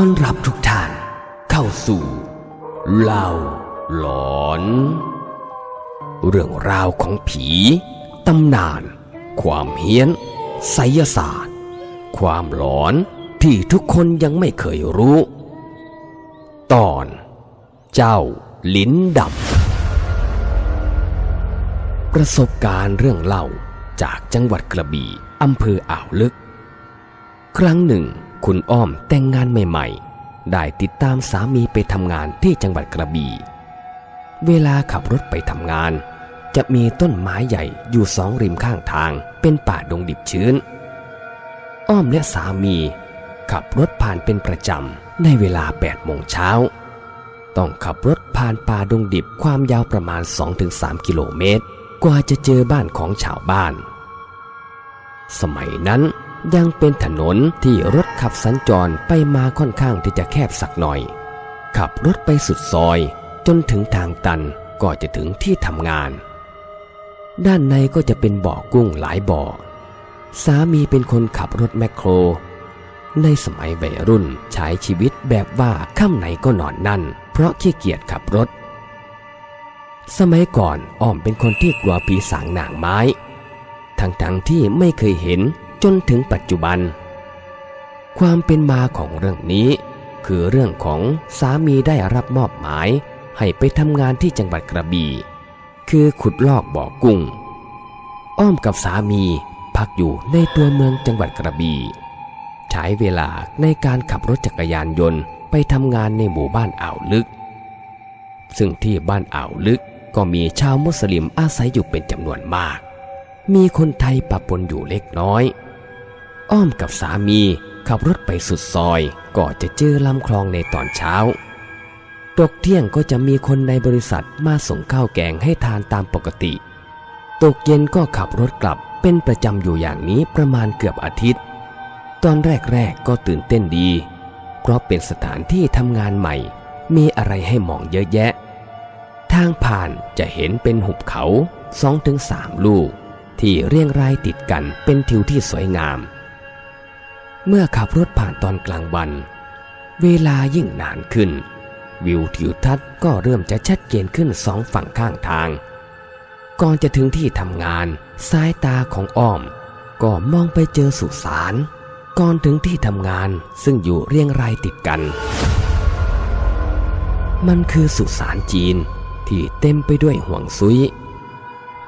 ต้อนรับทุกท่านเข้าสู่เล่าหลอน เรื่องราวของผี ตำนาน ความเฮี้ยนไสยศาสตร์ ความหลอนที่ทุกคนยังไม่เคยรู้ ตอน เจ้าลิ้นดำประสบการณ์เรื่องเล่าจากจังหวัดกระบี่อำเภออ่าวลึก ครั้งหนึ่ง คุณอ้อมแต่งงานใหม่ๆ ได้ติดตามสามีไปทำงานที่จังหวัดกระบี่ เวลาขับรถไปทำงาน จะมีต้นไม้ใหญ่อยู่สองริมข้างทางเป็นป่าดงดิบชื้น อ้อมและสามีขับรถผ่านเป็นประจำในเวลา8โมงเช้า ต้องขับรถผ่านป่าดงดิบความยาวประมาณ 2-3 กิโลเมตร กว่าจะเจอบ้านของชาวบ้าน สมัยนั้น ยังเป็นถนนที่รถขับสัญจรไปมาค่อนข้างที่จะแคบสักหน่อย ขับรถไปสุดซอย จนถึงทางตันก็จะถึงที่ทำงาน ด้านในก็จะเป็นบ่อกุ้งหลายบ่อ สามีเป็นคนขับรถแมคโคร ในสมัยวัยรุ่นใช้ชีวิตแบบว่าค่ำไหนก็นอนนั่น เพราะขี้เกียจขับรถ สมัยก่อนอ้อมเป็นคนที่กลัวปีศาจหนางไม้ ทั้งๆทที่ไม่เคยเห็น จนถึงปัจจุบัน ความเป็นมาของเรื่องนี้ คือเรื่องของสามีได้รับมอบหมาย ให้ไปทำงานที่จังหวัดกระบี่ คือขุดลอกบ่อกุ้ง อ้อมกับสามีพักอยู่ในตัวเมืองจังหวัดกระบี่ใช้เวลาในการขับรถจักรยานยนต์ไปทำงานในหมู่บ้านอ่าวลึก ซึ่งที่บ้านอ่าวลึกก็มีชาวมุสลิมอาศัยอยู่เป็นจำนวนมาก มีคนไทยปะปนอยู่เล็กน้อย อ้อมกับสามีขับรถไปสุดซอยก็จะเจอลำคลองในตอนเช้า ตกเที่ยงก็จะมีคนในบริษัทมาส่งข้าวแกงให้ทานตามปกติ ตกเย็นก็ขับรถกลับเป็นประจำอยู่อย่างนี้ประมาณเกือบอาทิตย์ ตอนแรกๆก็ตื่นเต้นดี เพราะเป็นสถานที่ทำงานใหม่ มีอะไรให้มองเยอะแยะ ทางผ่านจะเห็นเป็นหุบเขาสองถึงสามลูก ที่เรียงรายติดกันเป็นทิวที่สวยงาม เมื่อขับรถผ่านตอนกลางวัน เวลายิ่งนานขึ้น วิวทิวทัศน์ก็เริ่มจะชัดเจนขึ้นสองฝั่งข้างทาง ก่อนจะถึงที่ทำงานสายตาของอ้อม ก็มองไปเจอสุสานก่อนถึงที่ทำงานซึ่งอยู่เรียงรายติดกัน มันคือสุสานจีนที่เต็มไปด้วยห่วงซุย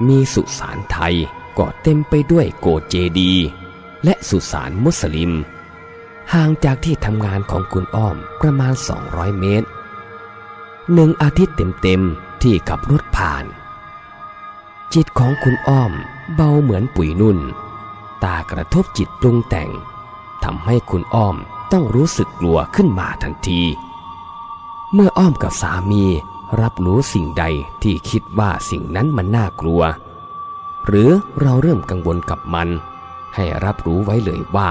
มีสุสานไทยก็เต็มไปด้วยโกเจดีย์ และสุสานมุสลิม ห่างจากที่ทำงานของคุณอ้อมประมาณ 200 เมตร หนึ่งอาทิตย์เต็มๆที่ขับรถผ่าน จิตของคุณอ้อมเบาเหมือนปุ๋ยนุ่น ตากระทบจิตปรุงแต่งทำให้คุณอ้อมต้องรู้สึกกลัวขึ้นมาทันที เมื่ออ้อมกับสามีรับรู้สิ่งใดที่คิดว่าสิ่งนั้นมันน่ากลัว หรือเราเริ่มกังวลกับมัน ให้รับรู้ไว้เลยว่า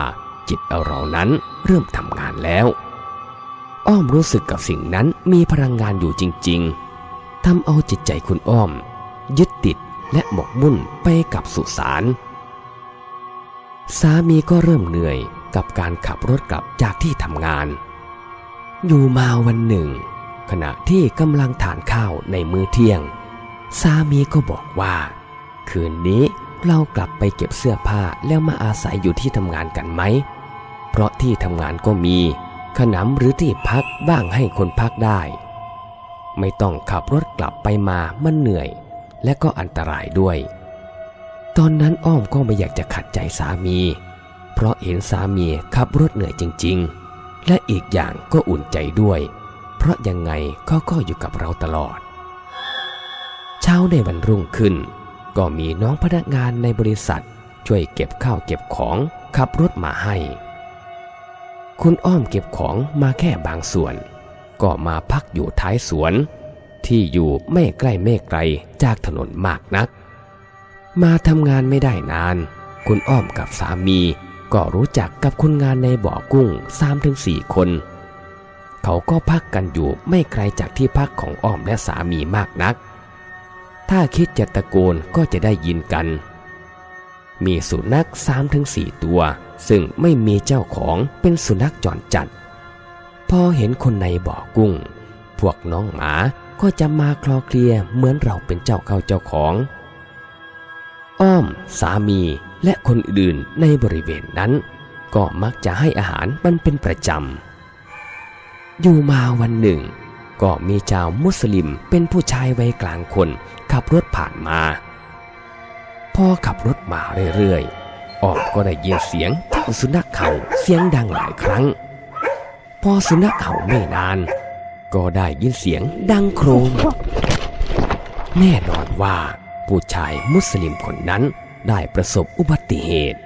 จิตเรานั้นเริ่มทำงานแล้ว อ้อมรู้สึกกับสิ่งนั้นมีพลังงานอยู่จริง ๆทำเอาจิตใจคุณอ้อม ยึดติดและหมกมุ่นไปกับสุสานสามีก็เริ่มเหนื่อยกับการขับรถกลับจากที่ทำงาน อยู่มาวันหนึ่ง ขณะที่กำลังทานข้าวในมื้อเที่ยง สามีก็บอกว่า คืนนี้ เรากลับไปเก็บเสื้อผ้าแล้วมาอาศัยอยู่ที่ทำงานกันไหม เพราะที่ทำงานก็มีขนำหรือที่พักบ้างให้คนพักได้ ไม่ต้องขับรถกลับไปมามันเหนื่อย และก็อันตรายด้วย ตอนนั้นอ้อมก็ไม่อยากจะขัดใจสามี เพราะเห็นสามีขับรถเหนื่อยจริง ๆ และอีกอย่างก็อุ่นใจด้วย เพราะยังไงเขาก็อยู่กับเราตลอด เช้าในวันรุ่งขึ้น ก็มีน้องพนักงานในบริษัท ช่วยเก็บข้าวเก็บของขับรถมาให้ คุณอ้อมเก็บของมาแค่บางส่วน ก็มาพักอยู่ท้ายสวน ที่อยู่ไม่ใกล้ไม่ไกลจากถนนมากนัก มาทำงานไม่ได้นาน คุณอ้อมกับสามีก็รู้จักกับคนงานในบ่อกุ้งสามถึงสี่คน เขาก็พักกันอยู่ไม่ไกลจากที่พักของอ้อมและสามีมากนัก ถ้าคิดจะตะโกนก็จะได้ยินกัน มีสุนัขสามถึงสี่ตัว ซึ่งไม่มีเจ้าของเป็นสุนัขจรจัด พอเห็นคนในบ่อกุ้ง พวกน้องหมาก็จะมาคลอเคลียเหมือนเราเป็นเจ้าเข้าเจ้าของ อ้อม สามีและคนอื่นในบริเวณนั้น ก็มักจะให้อาหารมันเป็นประจำ อยู่มาวันหนึ่ง ก็มีชาวมุสลิมเป็นผู้ชายวัยกลางคน ขับรถผ่านมา พอขับรถมาเรื่อยๆออมก็ได้ยินเสียงเจ้าสุนัขเห่าเสียงดังหลายครั้ง พอสุนัขเห่าไม่นาน ก็ได้ยินเสียงดังโครมแน่นอนว่าผู้ชายมุสลิมคนนั้นได้ประสบอุบัติเหตุ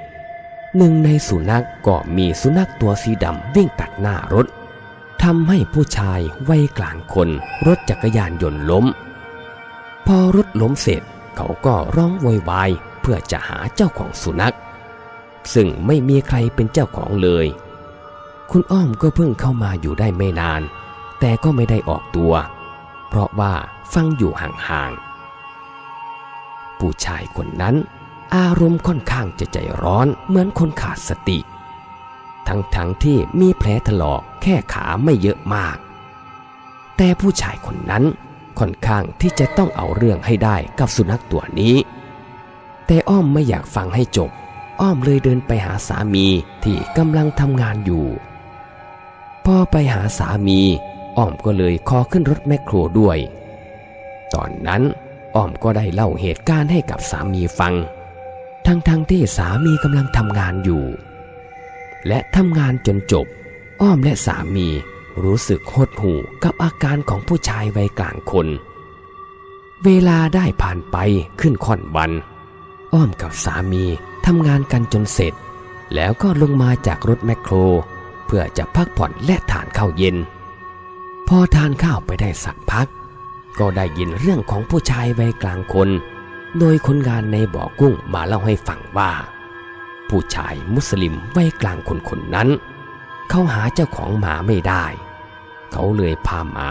หนึ่งในสุนัขก็มีสุนัขตัวสีดำวิ่งตัดหน้ารถ ทำให้ผู้ชายวัยกลางคนรถจักรยานยนต์ล้ม พอรถล้มเสร็จเขาก็ร้องโวยวายเพื่อจะหาเจ้าของสุนัข ซึ่งไม่มีใครเป็นเจ้าของเลย คุณอ้อมก็เพิ่งเข้ามาอยู่ได้ไม่นาน แต่ก็ไม่ได้ออกตัว เพราะว่าฟังอยู่ห่างๆผู้ชายคนนั้น อารมณ์ค่อนข้างจะใจร้อนเหมือนคนขาดสติ ทั้งๆทที่มีแผลถลอกแค่ขาไม่เยอะมาก แต่ผู้ชายคนนั้นค่อนข้างที่จะต้องเอาเรื่องให้ได้กับสุนัขตัวนี้ แต่อ้อมไม่อยากฟังให้จบ อ้อมเลยเดินไปหาสามีที่กำลังทำงานอยู่ พอไปหาสามีอ้อมก็เลยขอขึ้นรถแมคโครด้วย ตอนนั้นอ้อมก็ได้เล่าเหตุการณ์ให้กับสามีฟัง ทั้งๆทที่สามีกำลังทำงานอยู่ และทำงานจนจบ อ้อมและสามีรู้สึกหดหู่กับอาการของผู้ชายวัยกลางคน เวลาได้ผ่านไปขึ้นค่อนวัน อ้อมกับสามีทำงานกันจนเสร็จ แล้วก็ลงมาจากรถแมคโคร เพื่อจะพักผ่อนและทานข้าวเย็น พอทานข้าวไปได้สักพัก ก็ได้ยินเรื่องของผู้ชายวัยกลางคน โดยคนงานในบ่อกุ้งมาเล่าให้ฟังว่า ผู้ชายมุสลิมวัยกลางคนคนนั้น เขาหาเจ้าของหมาไม่ได้ เขาเลยพาหมา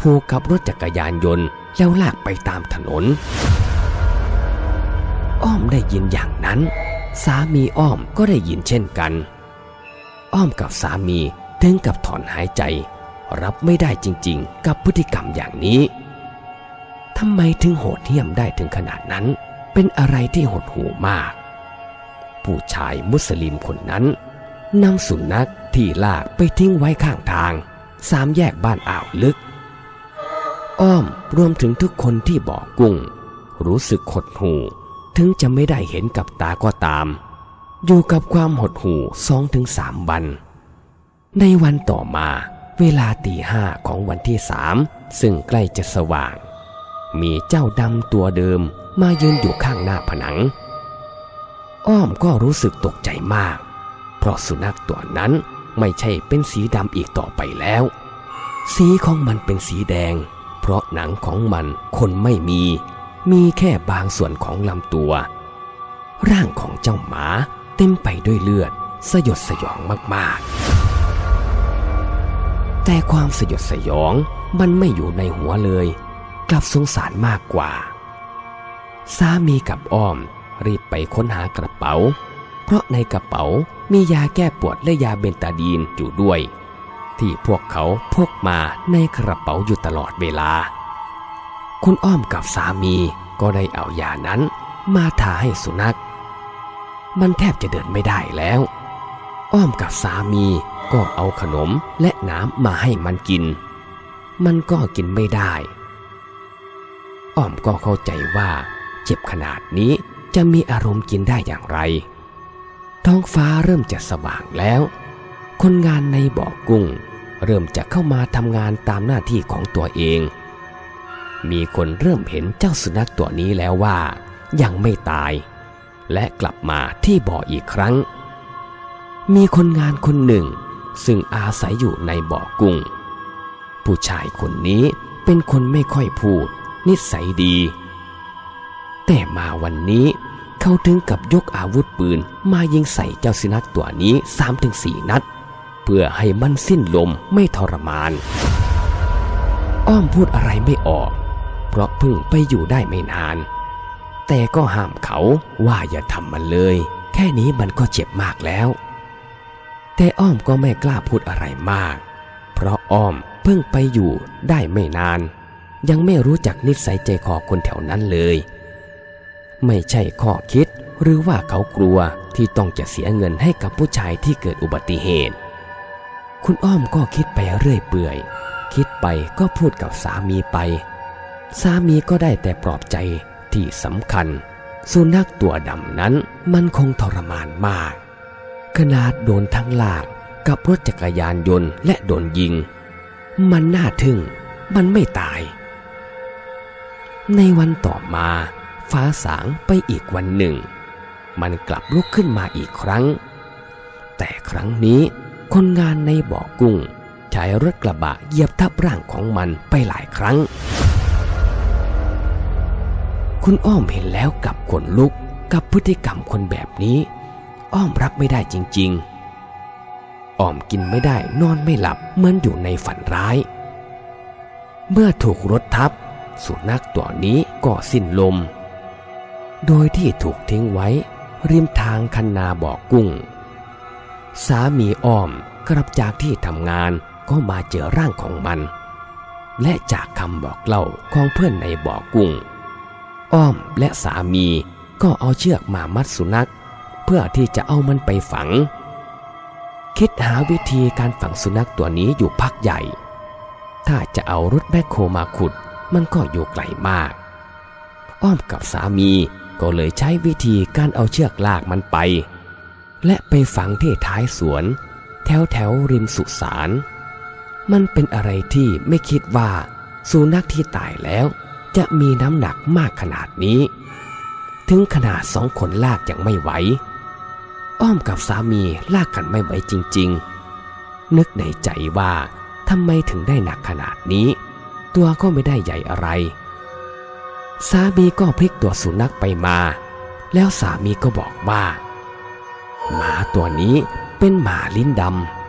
ผูกกับรถจักรยานยนต์แล้วลากไปตามถนน อ้อมได้ยินอย่างนั้น สามีอ้อมก็ได้ยินเช่นกัน อ้อมกับสามีถึงกับถอนหายใจ รับไม่ได้จริง ๆ กับพฤติกรรมอย่างนี้ทำไมถึงโหดเหี้ยมได้ถึงขนาดนั้น เป็นอะไรที่หดหูมาก ผู้ชายมุสลิมคนนั้นนำสุนัขที่ลากไปทิ้งไว้ข้างทาง สามแยกบ้านอ่าวลึก อ้อมรวมถึงทุกคนที่บ่อกุ้ง รู้สึกหดหูถึงจะไม่ได้เห็นกับตาก็ตาม อยู่กับความหดหูสองถึงสามวัน ในวันต่อมาเวลาตีห้าของวันที่สามซึ่งใกล้จะสว่าง มีเจ้าดำตัวเดิมมายืนอยู่ข้างหน้าผนัง อ้อมก็รู้สึกตกใจมาก เพราะสุนัขตัวนั้นไม่ใช่เป็นสีดำอีกต่อไปแล้ว สีของมันเป็นสีแดง เพราะหนังของมันคนไม่มี มีแค่บางส่วนของลำตัว ร่างของเจ้าหมาเต็มไปด้วยเลือด สยดสยองมากๆ แต่ความสยดสยองมันไม่อยู่ในหัวเลย กลับสงสารมากกว่า สามีกับอ้อม รีบไปค้นหากระเป๋า เพราะในกระเป๋ามียาแก้ปวดและยาเบนตาดีนอยู่ด้วย ที่พวกเขาพกมาในกระเป๋าอยู่ตลอดเวลา คุณอ้อมกับสามีก็ได้เอายานั้นมาทาให้สุนัข มันแทบจะเดินไม่ได้แล้ว อ้อมกับสามีก็เอาขนมและน้ำมาให้มันกิน มันก็กินไม่ได้ อ้อมก็เข้าใจว่าเจ็บขนาดนี้ จะมีอารมณ์กินได้อย่างไร ท้องฟ้าเริ่มจะสว่างแล้ว คนงานในบ่อกุ้ง เริ่มจะเข้ามาทำงานตามหน้าที่ของตัวเอง มีคนเริ่มเห็นเจ้าสุนัขตัวนี้แล้วว่า ยังไม่ตาย และกลับมาที่บ่ออีกครั้ง มีคนงานคนหนึ่ง ซึ่งอาศัยอยู่ในบ่อกุ้ง ผู้ชายคนนี้เป็นคนไม่ค่อยพูด นิสัยดี แต่มาวันนี้ เขาถึงกับยกอาวุธปืนมายิงใส่เจ้าสุนัขตัวนี้สามถึงสี่นัด เพื่อให้มันสิ้นลมไม่ทรมาน อ้อมพูดอะไรไม่ออก เพราะเพิ่งไปอยู่ได้ไม่นาน แต่ก็ห้ามเขาว่าอย่าทำมันเลย แค่นี้มันก็เจ็บมากแล้ว แต่อ้อมก็ไม่กล้าพูดอะไรมาก เพเพราะอ้อมเพิ่งไปอยู่ได้ไม่นาน ยังไม่รู้จักนิสัยใจคอคนแถวนั้นเลย ไม่ใช่ข้อคิด หรือว่าเขากลัวที่ต้องจะเสียเงินให้กับผู้ชายที่เกิดอุบัติเหตุ คุณอ้อมก็คิดไปเรื่อยเปื่อย คิดไปก็พูดกับสามีไป สามีก็ได้แต่ปลอบใจที่สำคัญ สุนัขตัวดำนั้นมันคงทรมานมาก ขนาดโดนทั้งลากกับรถจักรยานยนต์และโดนยิง มันน่าทึ่ง มันไม่ตาย ในวันต่อมา ฟ้าสางไปอีกวันหนึ่ง มันกลับลุกขึ้นมาอีกครั้ง แต่ครั้งนี้คนงานในบ่อกุ้ง ใช้รถกระบะเหยียบทับร่างของมันไปหลายครั้ง คุณอ้อมเห็นแล้วกับขนลุกกับพฤติกรรมคนแบบนี้ อ้อมรับไม่ได้จริง ๆ อ้อมกินไม่ได้นอนไม่หลับเหมือนอยู่ในฝันร้าย เมื่อถูกรถทับ สุนัขตัวนี้ก็สิ้นลม โดยที่ถูกทิ้งไว้ ริมทางคันนาบ่อกุ้ง สามีอ้อมกลับจากที่ทำงานก็มาเจอร่างของมัน และจากคำบอกเล่าของเพื่อนในบ่อกุ้ง อ้อมและสามีก็เอาเชือกมามัดสุนัข เพื่อที่จะเอามันไปฝัง คิดหาวิธีการฝังสุนัขตัวนี้อยู่พักใหญ่ ถ้าจะเอารถแบคโคมาขุด มันก็อยู่ไกลมาก อ้อมกับสามี ก็เลยใช้วิธีการเอาเชือกลากมันไป และไปฝังที่ท้ายสวน แถวแถวริมสุสานมันเป็นอะไรที่ไม่คิดว่าสุนัขที่ตายแล้ว จะมีน้ำหนักมากขนาดนี้ ถึงขนาดสองคนลากยังไม่ไหว อ้อมกับสามีลากกันไม่ไหวจริง ๆ นึกในใจว่าทำไมถึงได้หนักขนาดนี้ ตัวก็ไม่ได้ใหญ่อะไร สามีก็พลิกตัวสุนัขไปมา แล้วสามีก็บอกว่า หมาตัวนี้เป็นหมาลิ้นด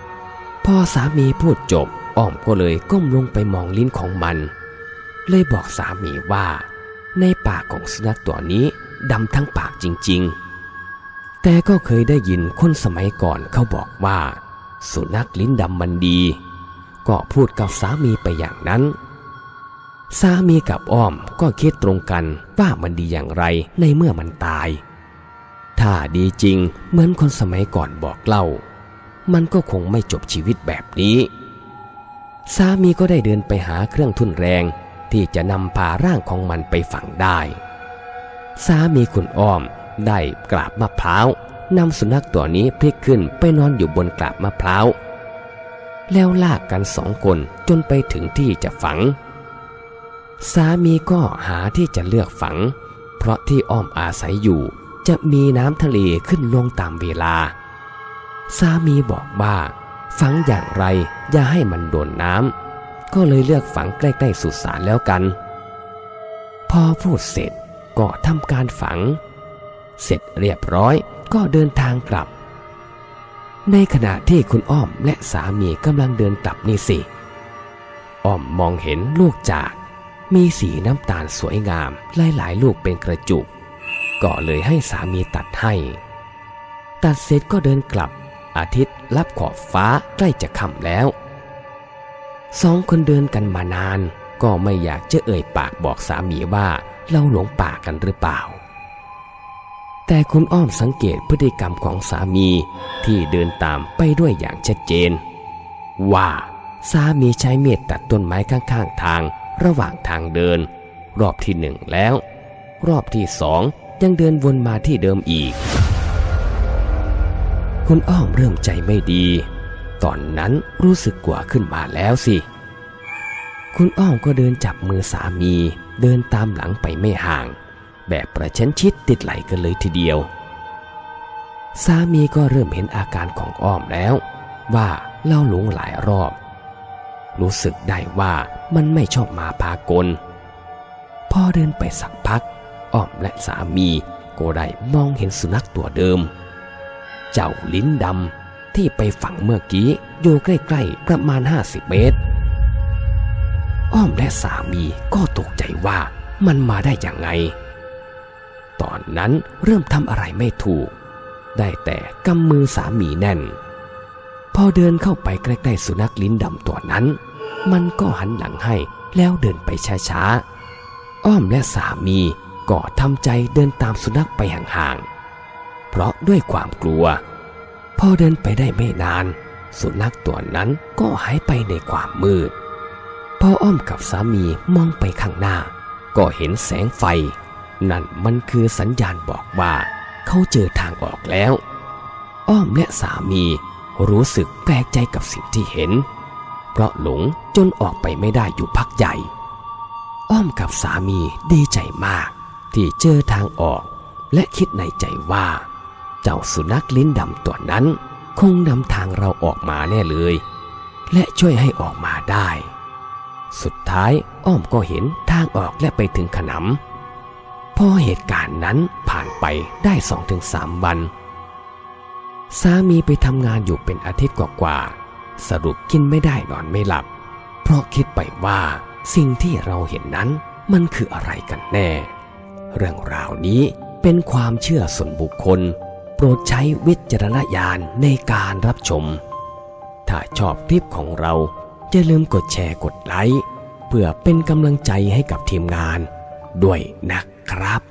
ำพอสามีพูดจบอ้อมก็เลยก้มลงไปมองลิ้นของมัน เลยบอกสามีว่า ในปากของสุนัขตัวนี้ดำทั้งปากจริง ๆ แต่ก็เคยได้ยินคนสมัยก่อนเขาบอกว่า สุนัขลิ้นดำมันดี ก็พูดกับสามีไปอย่างนั้น สามีกับอ้อมก็คิดตรงกันว่ามันดีอย่างไรในเมื่อมันตาย ถ้าดีจริงเหมือนคนสมัยก่อนบอกเล่า มันก็คงไม่จบชีวิตแบบนี้ สามีก็ได้เดินไปหาเครื่องทุ่นแรง ที่จะนำพาร่างของมันไปฝังได้ สามีคุณอ้อมได้กราบมะพร้าวนำสุนัขตัวนี้พลิกขึ้นไปนอนอยู่บนกราบมะพร้าวแล้วลากกันสองคนจนไปถึงที่จะฝัง สามีก็หาที่จะเลือกฝัง เพราะที่อ้อมอาศัยอยู่จะมีน้ำทะเลขึ้นลงตามเวลา สามีบอกว่า ฝังอย่างไรอย่าให้มันโดนน้ำก็เลยเลือกฝังใกล้ๆสุสานแล้วกัน พอพูดเสร็จก็ทำการฝัง เสร็จเรียบร้อยก็เดินทางกลับ ในขณะที่คุณอ้อมและสามีกำลังเดินกลับนี่สิ อ้อมมองเห็นลูกจาก มีสีน้ำตาลสวยงามหลายๆลูกเป็นกระจุก ก็เลยให้สามีตัดให้ ตัดเสร็จก็เดินกลับ อาทิตย์รับขอบฟ้าใกล้จะค่ำแล้ว สองคนเดินกันมานาน ก็ไม่อยากจะเอ่ยปากบอกสามีว่าเราหลงป่ากันหรือเปล่า แต่คุณอ้อมสังเกตพฤติกรรมของสามีที่เดินตามไปด้วยอย่างชัดเจน ว่าสามีใช้เมีดตัดต้นไม้ข้างๆทาง ระหว่างทางเดิน รอบที่หนึ่งแล้ว รอบที่สองยังเดินวนมาที่เดิมอีก คุณอ้อมเริ่มใจไม่ดี ตอนนั้นรู้สึกกลัวขึ้นมาแล้วสิ คุณอ้อมก็เดินจับมือสามี เดินตามหลังไปไม่ห่าง แบบประชันชิดติดไหลกันเลยทีเดียว สามีก็เริ่มเห็นอาการของอ้อมแล้ว ว่าเล่าหลงหลายรอบ รู้สึกได้ว่ามันไม่ชอบมาพากล พอเดินไปสักพัก อ้อมและสามีก็ได้มองเห็นสุนัขตัวเดิม เจ้าลิ้นดำที่ไปฝังเมื่อกี้อยู่ใกล้ๆประมาณ 50 เมตร อ้อมและสามีก็ตกใจว่ามันมาได้อย่างไง ตอนนั้นเริ่มทำอะไรไม่ถูก ได้แต่กำมือสามีแน่นพพอเดินเข้าไปใกล้ๆสุนัขลิ้นดำตัวนั้น มันก็หันหลังให้แล้วเดินไปช้าๆ อ้อมและสามีก็ทำใจเดินตามสุนัขไปห่างๆ เพราะด้วยความกลัว พอเดินไปได้ไม่นาน สุนัขตัวนั้นก็หายไปในความมืด พออ้อมกับสามีมองไปข้างหน้า ก็เห็นแสงไฟ นั่นมันคือสัญญาณบอกว่า เขาเจอทางออกแล้ว อ้อมและสามีรู้สึกแปลกใจกับสิ่งที่เห็น ราะหลงจนออกไปไม่ได้อยู่พักใหญ่ อ้อมกับสามีดีใจมาก ที่เจอทางออก และคิดในใจว่า เจ้าสุนัขลิ้นดำตัวนั้น คงนำทางเราออกมาแน่เลย และช่วยให้ออกมาได้ สุดท้ายอ้อมก็เห็นทางออกและไปถึงขนำพอเหตุการณ์นั้นผ่านไปได้สองถึงสามวัน สามีไปทำงานอยู่เป็นอาทิตย์กว่าๆ สรุปกินไม่ได้นอนไม่หลับ เพราะคิดไปว่าสิ่งที่เราเห็นนั้นมันคืออะไรกันแน่ เรื่องราวนี้เป็นความเชื่อส่วนบุคคล โปรดใช้วิจารณญาณในการรับชม ถ้าชอบคลิปของเราอย่าลืมกดแชร์กดไลค์เพื่อเป็นกำลังใจให้กับทีมงาน ด้วยนะครับ